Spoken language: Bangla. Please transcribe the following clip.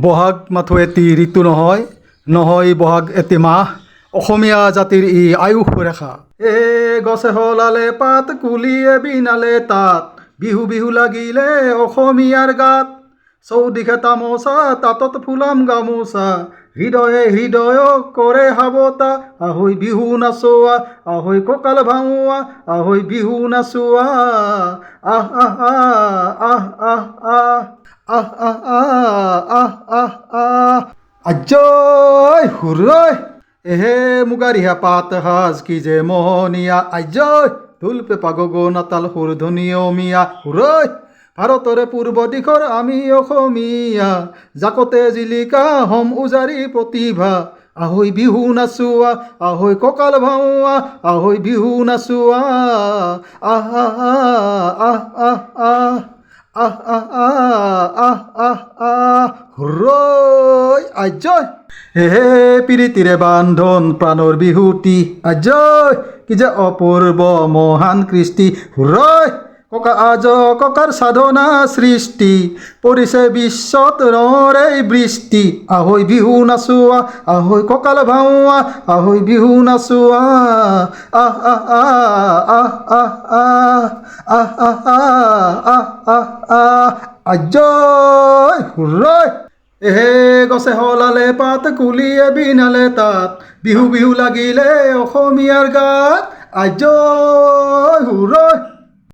বহাগ মাথো এটি ঋতু নহয় নহয় বহাগ এটি মাহ। অসমীয়া জাতিৰ ই আয়ুস ৰেখা। এ গছে হলালে পাত, কুলিয়ে বিনালে তাত। বিহু বিহু লাগিলে অসমীয়াৰ গাত। চৌদিশে তামোচা, তাতত ফুলাম গামোচা। হৃদয়ে হৃদয় কৰে হাবতা। আহৈ বিহু নাচোৱা, আহৈ কঁকাল ভাঙোৱা, আহৈ বিহু নাচোৱা। আহ আহ আহ আহ আহ আহ। আহ আহ আহ আহ আহ আজয় হুৰৈ এহে মুগাৰিহা পাত সাজ কি যে মোহনীয়া আজয় ঢোল পেপা গগনাতাল সুৰধনীয় মিয়া হুৰৈ ভাৰতৰে পূৰ্ব দিশৰ আমি অসমীয়া জাকতে জিলিকা হম উজাৰি প্ৰতিভা আহৈ বিহু নাচোৱা আহৈ কঁকাল ভাওৱা আহৈ বিহু নাচোৱা আহ আহ আহ আহ আহ আহ আহ আহ আহ আহ হুৰৈ আজয় হে পিৰিতিৰে বান্ধন প্ৰাণৰ বিহুতি আজয় কি যে অপূৰ্ব মহান কৃষ্টি হুৰৈ ককা আজ ককাৰ সাধনা সৃষ্টি পৰিছে বিশ্বত ৰণৰে বৃষ্টি আহৈ বিহু নাচোৱা আহৈ কঁকাল ভাওৱা আহৈ বিহু নাচোৱা আহ আহ আহ আহ আহ আহ আহ আহ আহ আহ আহ আজয় হুৰৈ এহে গছে হলালে পাত কুলিয়ে বিনালে তাত বিহু বিহু লাগিলে অসমীয়াৰ গাত আজয় হুৰৈ